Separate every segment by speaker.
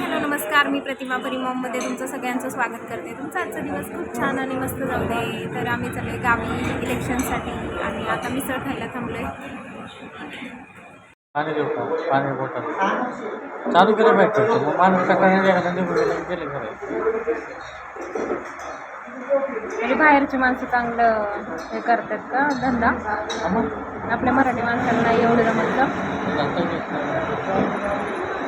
Speaker 1: Hello नमस्कार. मी प्रतिमा परिमॉममध्ये तुमचं सगळ्यांचं स्वागत करते. तुमचा आजचा दिवस खूप छान आणि मस्त जाऊ दे. तर आम्ही चालले गावी इलेक्शनसाठी आणि आता मिसळ खायला थांबलोय.
Speaker 2: पाणी देऊ का? पाणी बॉटल. चालू केलं पाहिजे ते. मग माणूस सकाळी गेला निघून गेले गेले घरी.
Speaker 1: म्हणजे बाहेरची माणसं चांगलं हे करतात का? धंदा?
Speaker 2: मग.
Speaker 1: आपल्या मराठी माणसाला नाही एवढं.
Speaker 2: ते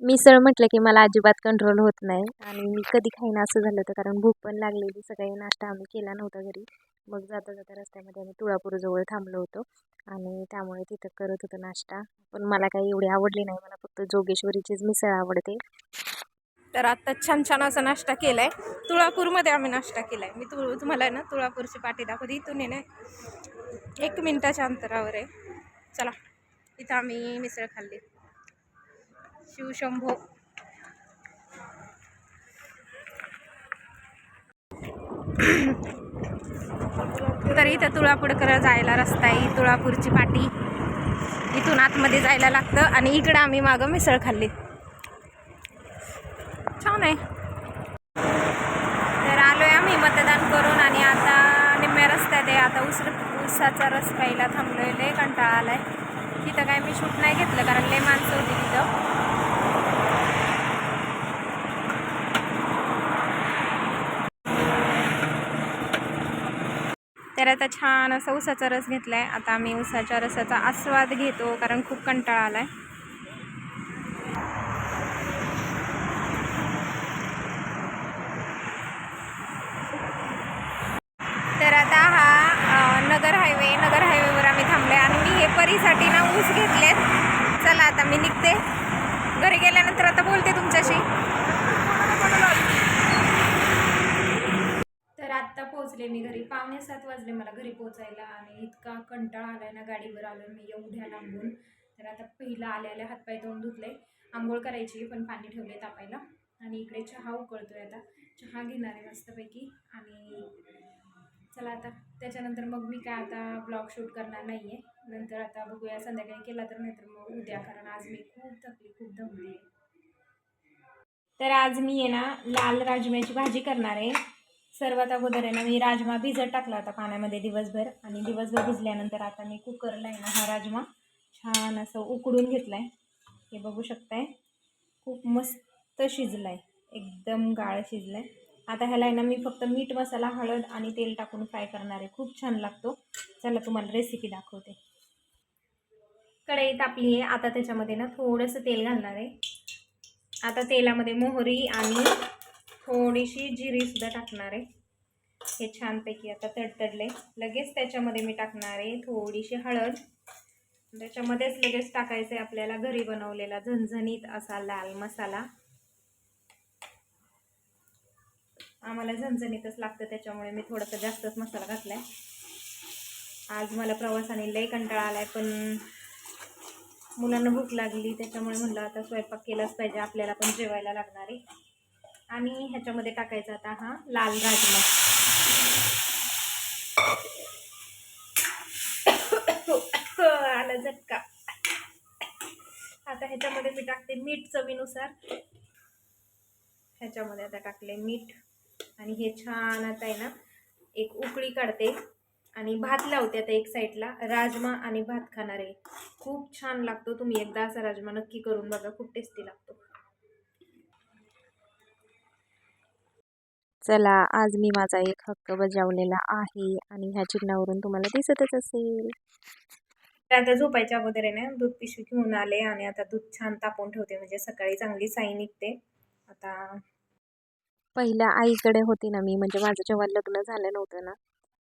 Speaker 3: मिसळ म्हटलं की मला अजिबात कंट्रोल होत नाही. आणि मी कधी खाईन असं झालं होतं कारण भूक पण लागलेली. सकाळी नाश्ता आम्ही केला नव्हता घरी. मग जाता जाता रस्त्यामध्ये आम्ही तुळापूरजवळ थांबलो होतो. आणि त्यामुळे तिथं करत होतो नाश्ता. पण मला काही एवढी आवडली नाही. मला फक्त जोगेश्वरीचीच मिसळ आवडते.
Speaker 1: तर आत्ता छान छान असा नाश्ता केला आहे तुळापूरमध्ये आम्ही नाश्ता आहे मी तुळ तुम्हाला आहे ना तुळापूरची पाठी दाखवते. इथून आहे ना एक मिनटाच्या अंतरावर आहे. चला इथं आम्ही मिसळ खाल्ली. शिवशंभो. तर इथं तुळापूरकडं जायला रस्ता आहे. तुळापूरची पाटी इथून आतमध्ये जायला लागतं आणि इकडं आम्ही मागं मिसळ खाल्ली. छान आहे तर आलोय आम्ही मतदान करून आणि आता निम्म्या रस्त्यात आहे. आता उस उसाचा रस प्यायला थांबलोय. लय कंटाळा आलाय. तिथं काय मी शूट नाही घेतलं कारण लय माणसं होती तिथं. तर आता छान असा उसाचा रस घेतलाय. आता आम्ही उसाच्या रसाचा आस्वाद घेतो कारण खूप कंटाळा आलाय आता हा अ, नगर हायवे नगर हायवेवर आम्ही थांबले आणि मी हे परीसाठी ना ऊस घेतलेत चला आता मी निघते. घरी गेल्यानंतर आता बोलते तुमच्याशी. तर आत्ता पोहोचले मी घरी. पावणे सात वाजले मला घरी पोहोचायला आणि इतका कंटाळा आलाय ना गाडीवर आलो मी एवढ्या लांबून. तर आता पहिला आल्या आल्या हातपाय तोंड धुतले. आंघोळ करायची पण पाणी ठेवले तापायला. आणि इकडे चहा उकळतोय आता. चहा घेणार आहे मस्तपैकी. आणि चला आता त्याच्यानंतर मग मी काय आता ब्लॉग शूट करणार नाही आहे नंतर आता बघूया संध्याकाळी केला तर नाहीतर मग उद्या कारण आज मी खूप थकली खूप दमली आहे तर आज मी आहे ना लाल राजम्याची भाजी करणार आहे. सर्वात अगोदर आहे ना मी राजमा भिजत टाकला होता पाण्यामध्ये दिवसभर. आणि दिवसभर भिजल्यानंतर आता मी कुकरला आहे ना हा राजमा छान असं उकडून घेतला आहे हे बघू शकताय. खूप मस्त शिजला आहे एकदम गाळ शिजला आहे आता ह्याला आहे ना मी फक्त मीठ मसाला हळद आणि तेल टाकून फ्राय करणार आहे. खूप छान लागतो. चला तुम्हाला रेसिपी दाखवते. कढई तापली आहे. आता त्याच्यामध्ये ना थोडंसं तेल घालणार आहे. आता तेलामध्ये मोहरी आणि थोडीशी जिरीसुद्धा टाकणार आहे. हे छानपैकी आता तडतडले. लगेच त्याच्यामध्ये मी टाकणार आहे थोडीशी हळद. त्याच्यामध्येच लगेच टाकायचं आहे आपल्याला घरी बनवलेला झणझणीत असा लाल मसाला. आम्हाला झणझणीतच लागतं त्याच्यामुळे मी थोडंसं जास्तच मसाला घातला आहे आज मला प्रवासाने लई कंटाळा आला आहे पण मुलांना भूक लागली त्याच्यामुळे म्हणलं आता स्वयंपाक केलाच पाहिजे आपल्याला पण जेवायला लागणार आहे. आणि ह्याच्यामध्ये टाकायचा आता हा लाल राजमा. आला झटका. आता ह्याच्यामध्ये मी टाकते मीठ चवीनुसार. ह्याच्यामध्ये आता टाकले मीठ. आणि हे छान आता आहे ना एक उकळी काढते आणि भात लावते आता एक साईडला. राजमा आणि भात खाणार आहे. खूप छान लागतो तुम्ही एकदा असा राजमा नक्की करून बघा खूप टेस्टी लागतो.
Speaker 3: चला आज मी माझा एक हक्क बजावलेला आहे आणि ह्या चिन्हावरून तुम्हाला दिसतच असेल.
Speaker 1: आता झोपायच्या अगोदर आहे ना दूध पिशवी घेऊन आले आणि आता दूध छान तापवून ठेवते. म्हणजे सकाळी चांगली साई निघते. आता
Speaker 3: पहिल्या आईकडे होती ना मी. म्हणजे माझं जेव्हा लग्न झालं नव्हतं ना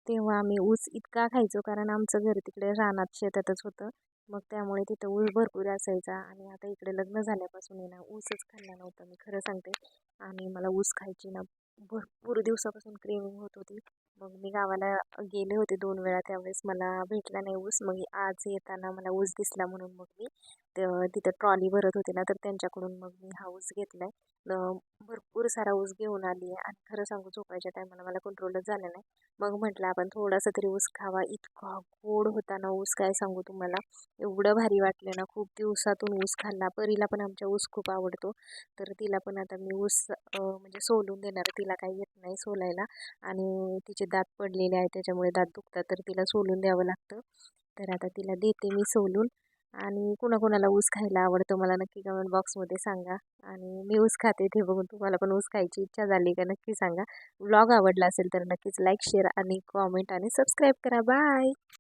Speaker 3: तेव्हा आम्ही ऊस इतका खायचो कारण आमचं घर तिकडे रानात शेतातच होतं. मग त्यामुळे तिथं ऊस भरपूर असायचा आणि आता इकडे लग्न झाल्यापासून ना ऊसच खाल्ला नव्हता मी खरं सांगते. आणि मला ऊस खायची ना भरपूर दिवसापासून क्रेविंग होत होती. मग मी गावाला गेले होते दोन वेळा. त्यावेळेस मला भेटला नाही ऊस. मग आज येताना मला ऊस दिसला म्हणून मग मी तिथं ट्रॉली भरत होते ना तर त्यांच्याकडून मग मी हा ऊस घेतला आहे भरपूर सारा ऊस घेऊन आली आहे आणि खरं सांगू झोपायच्या टायमाला मला कंट्रोलच झालं नाही. मग म्हटलं आपण थोडासा तरी ऊस खावा. इतका गोड होता ना ऊस काय सांगू तुम्हाला. एवढं भारी वाटलं ना खूप दिवसातून ऊस खाल्ला. परीला पण आमच्या ऊस खूप आवडतो. तर तिला पण आता मी ऊस म्हणजे सोलून देणार. तिला काही येत नाही सोलायला. आणि तिचे दात पडलेले आहेत त्याच्यामुळे दात दुखतात. तर तिला सोलून द्यावं लागतं. तर आता तिला देते मी सोलून. आणि कुणाकुणाला ऊस खायला आवडतो मला नक्की कमेंट बॉक्समध्ये सांगा. आणि मी ऊस खाते ते बघून तुम्हाला पण ऊस खायची इच्छा झाली का नक्की सांगा. व्लॉग आवडला असेल तर नक्कीच लाईक शेअर आणि कॉमेंट आणि सबस्क्राईब करा. बाय